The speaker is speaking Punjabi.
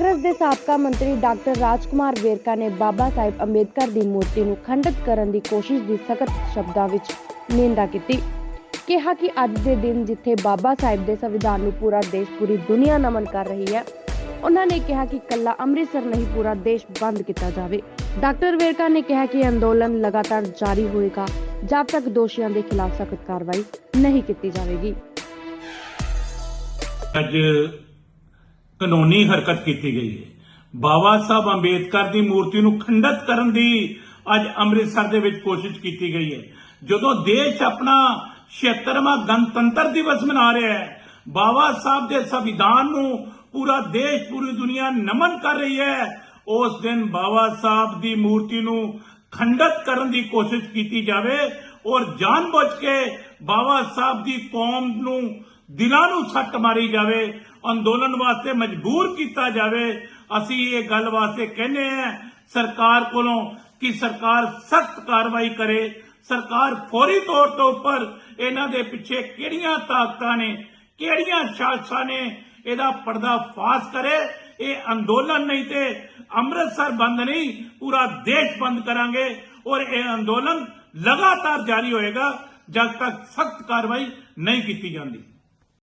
ਦੇ ਸਾਬਕਾ ਮੰਤਰੀ ਡਾਕਟਰ ਰਾਜਕੁਮਾਰ ਵੇਰਕਾ ਨੇ ਬਾਬਾ ਸਾਹਿਬ ਅੰਬੇਦਕਰ ਦੀ ਮੂਰਤੀ ਨੂੰ ਖੰਡਿਤ ਕਰਨ ਦੀ ਕੋਸ਼ਿਸ਼ ਦੀ ਸਖਤ ਸ਼ਬਦਾਂ ਵਿੱਚ ਨਿੰਦਾ ਕੀਤੀ। ਕਿਹਾ ਕਿ ਅੱਜ ਦੇ ਦਿਨ ਜਿੱਥੇ ਬਾਬਾ ਸਾਹਿਬ ਦੇ ਸੰਵਿਧਾਨ ਨੂੰ ਪੂਰਾ ਦੇਸ਼, ਪੂਰੀ ਦੁਨੀਆ ਨਮਨ ਕਰ ਰਹੀ ਹੈ, ਉਹਨਾਂ ਨੇ ਕਿਹਾ ਕਿ ਕੱਲਾ ਅੰਮ੍ਰਿਤਸਰ ਨਹੀਂ, ਪੂਰਾ ਦੇਸ਼ ਬੰਦ ਕੀਤਾ ਜਾਵੇ। ਡਾਕਟਰ ਵੇਰਕਾ ਨੇ ਕਿਹਾ ਕਿ ਅੰਦੋਲਨ ਲਗਾਤਾਰ ਜਾਰੀ ਹੋਏਗਾ, ਜਦ ਤੱਕ ਦੋਸ਼ੀਆਂ ਦੇ ਖਿਲਾਫ ਸਖਤ ਕਾਰਵਾਈ ਨਹੀਂ ਕੀਤੀ ਜਾਵੇਗੀ। ਅੱਜ ਕਾਨੂੰਨੀ ਹਰਕਤ ਕੀਤੀ ਗਈ ਹੈ। ਬਾਬਾ ਸਾਹਿਬ ਅੰਬੇਦਕਰ ਦੀ ਮੂਰਤੀ ਨੂੰ ਖੰਡਿਤ ਕਰਨ ਦੀ ਅੱਜ ਅੰਮ੍ਰਿਤਸਰ ਦੇ ਵਿੱਚ ਕੋਸ਼ਿਸ਼ ਕੀਤੀ ਗਈ ਹੈ। ਜਦੋਂ ਦੇਸ਼ ਆਪਣਾ 76ਵਾਂ ਗਣਤੰਤਰ ਦਿਵਸ ਮਨਾ ਰਿਹਾ ਹੈ, ਬਾਬਾ ਸਾਹਿਬ ਦੇ ਸੰਵਿਧਾਨ ਨੂੰ ਪੂਰਾ ਦੇਸ਼, ਪੂਰੀ ਦੁਨੀਆ ਨਮਨ ਕਰ ਰਹੀ ਹੈ, ਉਸ ਦਿਨ ਬਾਬਾ ਸਾਹਿਬ ਦੀ ਮੂਰਤੀ ਨੂੰ ਖੰਡਿਤ ਕਰਨ ਦੀ ਕੋਸ਼ਿਸ਼ ਕੀਤੀ ਜਾਵੇ ਔਰ ਜਾਣਬੁੱਝ ਕੇ ਬਾਬਾ ਸਾਹਿਬ ਦੀ ਕੌਮ ਨੂੰ ਦਿਲਾਂ ਨੂੰ ਸੱਟ ਮਾਰੀ ਜਾਵੇ, ਅੰਦੋਲਨ ਵਾਸਤੇ ਮਜਬੂਰ ਕੀਤਾ ਜਾਵੇ, ਅਸੀਂ ਇਹ ਗੱਲ ਵਾਸਤੇ ਕਹਿੰਦੇ ਆ ਸਰਕਾਰ ਕੋਲੋਂ ਕਿ ਸਰਕਾਰ ਸਖਤ ਕਾਰਵਾਈ ਕਰੇ। ਸਰਕਾਰ ਫੌਰੀ ਤੌਰ ਤੇ ਉੱਪਰ ਇਹਨਾਂ ਦੇ ਪਿੱਛੇ ਕਿਹੜੀਆਂ ਤਾਕਤਾਂ ਨੇ, ਕਿਹੜੀਆਂ ਸਾਜ਼ਿਸ਼ਾਂ ਨੇ, ਇਹਦਾ ਪਰਦਾ ਫਾਸ ਕਰੇ। ਇਹ ਅੰਦੋਲਨ ਨਹੀਂ ਤੇ ਅੰਮ੍ਰਿਤਸਰ ਬੰਦ ਨਹੀਂ, ਪੂਰਾ ਦੇਸ਼ ਬੰਦ ਕਰਾਂਗੇ। ਔਰ ਇਹ ਅੰਦੋਲਨ ਲਗਾਤਾਰ ਜਾਰੀ ਹੋਏਗਾ ਜਦ ਤੱਕ ਸਖਤ ਕਾਰਵਾਈ ਨਹੀਂ ਕੀਤੀ ਜਾਂਦੀ।